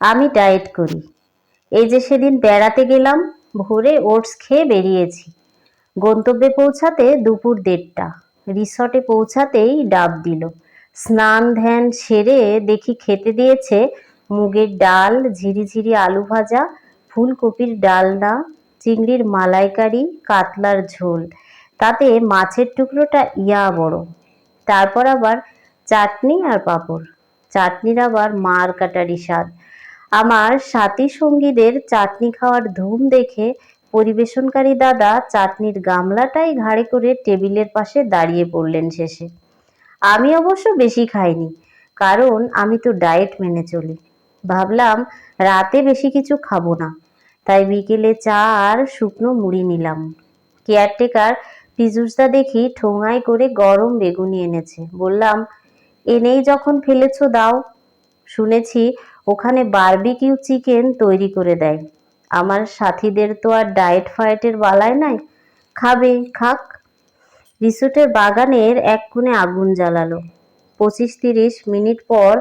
আমি ডায়েট করি। এই যে সেদিন বেড়াতে গেলাম, ভোরে ওটস খেয়ে বেরিয়েছি। গন্তব্যে পৌঁছাতে দুপুর দেড়টা। রিসর্টে পৌঁছাতেই ডাব দিল। স্নান ধ্যান সেরে দেখি খেতে দিয়েছে মুগের ডাল, ঝিরিঝিরি আলু ভাজা, ফুলকপির ডালনা, চিংড়ির মালাইকারি, কাতলার ঝোল। তাতে মাছের টুকরোটা ইয়া বড়। তারপর আবার চাটনি আর পাঁপড়। চাটনির আবার মার কাটারি স্বাদ। আমার সাথী সঙ্গীদের চাটনি খাওয়ার ধুম দেখে পরিবেশনকারী দাদা চাটনির গামলাটাই ঘাড়ে করে টেবিলের পাশে দাঁড়িয়ে পড়লেন শেষে। আমি অবশ্য বেশি খাইনি, কারণ আমি তো ডায়েট মেনে চলি। ভাবলাম রাতে বেশি কিছু খাব না, তাই বিকেলে চা আর শুকনো মুড়ি নিলাম। কেয়ারটেকার পিজুসদা দেখি ঠোঙায় করে গরম বেগুনি এনেছে। বললাম, এনেই যখন ফেলেছো দাও। শুনেছি ওখানে বারবিকিউ চিকেন তৈরি করে দেয়। আমার সাথীদের তো আর ডায়েট ফায়েটের বালায় নাই। খাবে, খাক। রিসোর্টের বাগানের এক কোণে আগুন জ্বালালো। পঁচিশ তিরিশ মিনিট পর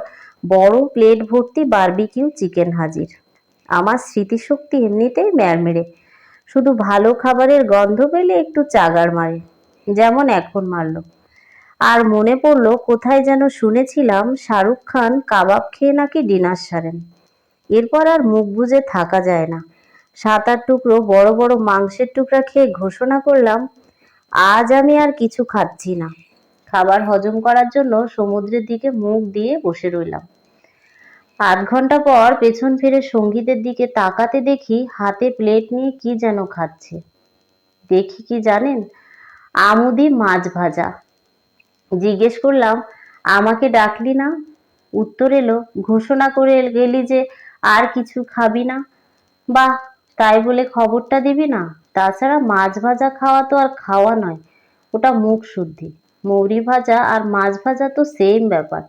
বড় প্লেট ভর্তি বার্বিকিউ চিকেন হাজির। আমার স্মৃতিশক্তি এমনিতেই ম্যারমেরে শুধু ভালো খাবারের গন্ধ পেলে একটু চাগার মারে। যেমন এখন মারলো। আর মনে পড়ল, কোথায় যেন শুনেছিলাম শাহরুখ খান কাবাব খেয়ে নাকি ডিনার সারেন। এরপর আর মুখ বুজে থাকা যায় না। সাত আট টুকরো বড় বড় মাংসের টুকরা খেয়ে ঘোষণা করলাম, আজ আমি আর কিছু খাচ্ছি না। খাবার হজম করার জন্য সমুদ্রের দিকে মুখ দিয়ে বসে রইলাম। আধ ঘণ্টা পর পেছন ফিরে সঙ্গীতের দিকে তাকাতে দেখি হাতে প্লেট নিয়ে কি যেন খাচ্ছে। দেখি কি জানেন, আমুদি মাছ ভাজা। জিজ্ঞেস করলাম, আমাকে ডাকলি না? উত্তর এলো, ঘোষণা করে গেলি যে আর কিছু খাবি না। বাহ, তাই বলে খবরটা দিবি না? তাছাড়া মাছ ভাজা খাওয়া তো আর খাওয়া নয়, ওটা মুখ শুদ্ধি। মৌরি ভাজা আর মাছ ভাজা তো সেম ব্যাপার,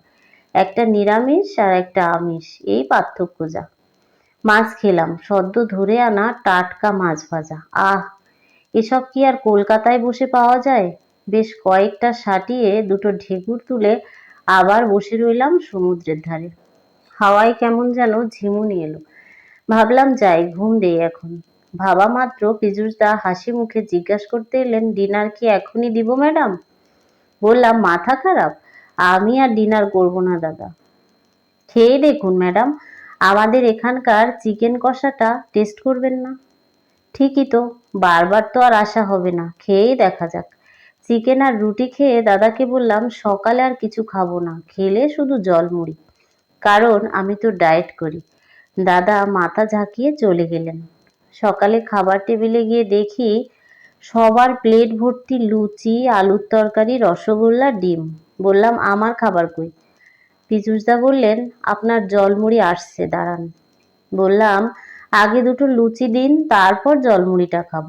একটা নিরামিষ আর একটা আমিষ, এই পার্থক্য যা। মাছ খেলাম, সদ্য ধরে আনা টাটকা মাছ ভাজা, আহ! এসব কি আর কলকাতায় বসে পাওয়া যায়? বেশ কয়েকটা সাটিয়ে দুটো ঢেকুর তুলে আবার বসে রইলাম সমুদ্রের ধারে। হাওয়ায় কেমন যেন ঝিমুনি এলো। ভাবলাম, যাই, ঘুম দেই এখন। ভাবা মাত্র পীযুষদা হাসি মুখে জিজ্ঞাসা করতে এলেন, ডিনার কি এখনই দিব, ম্যাডাম? বললাম, মাথা খারাপ। আমি আর ডিনার করব না, দাদা। খেয়ে দেখুন, ম্যাডাম, আমাদের এখানকার চিকেন কষাটা টেস্ট করবেন না? ঠিকই তো, বারবার তো আর আসা হবে না। খেয়েই দেখা যাক। চিকেন আর রুটি খেয়ে দাদাকে বললাম, সকালে আর কিছু খাব না, খেলে শুধু জল মুড়ি। কারণ আমি তো ডায়েট করি। দাদা মাথা ঝাঁকিয়ে চলে গেলেন। সকালে খাবার টেবিলে গিয়ে দেখি সবার প্লেট ভর্তি লুচি, আলুর তরকারি, রসগোল্লা, ডিম। বললাম, আমার খাবার কই? পিচুসদা বললেন, আপনার জলমুড়ি আসছে, দাঁড়ান। বললাম, আগে দুটো লুচি দিন, তারপর জলমুড়িটা খাব।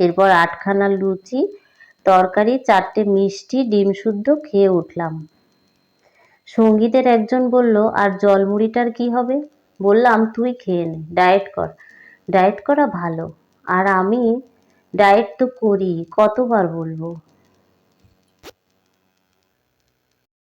এরপর আটখানা লুচি তরকারি, চারটে মিষ্টি, ডিম শুদ্ধ খেয়ে উঠলাম। সঙ্গীতের একজন বলল, আর জলমুড়িটার কি হবে? বললাম, তুই খেয়ে নে, ডায়েট কর। ডায়েট করা ভালো। আর আমি ডায়েট তো করি, কতবার বলব?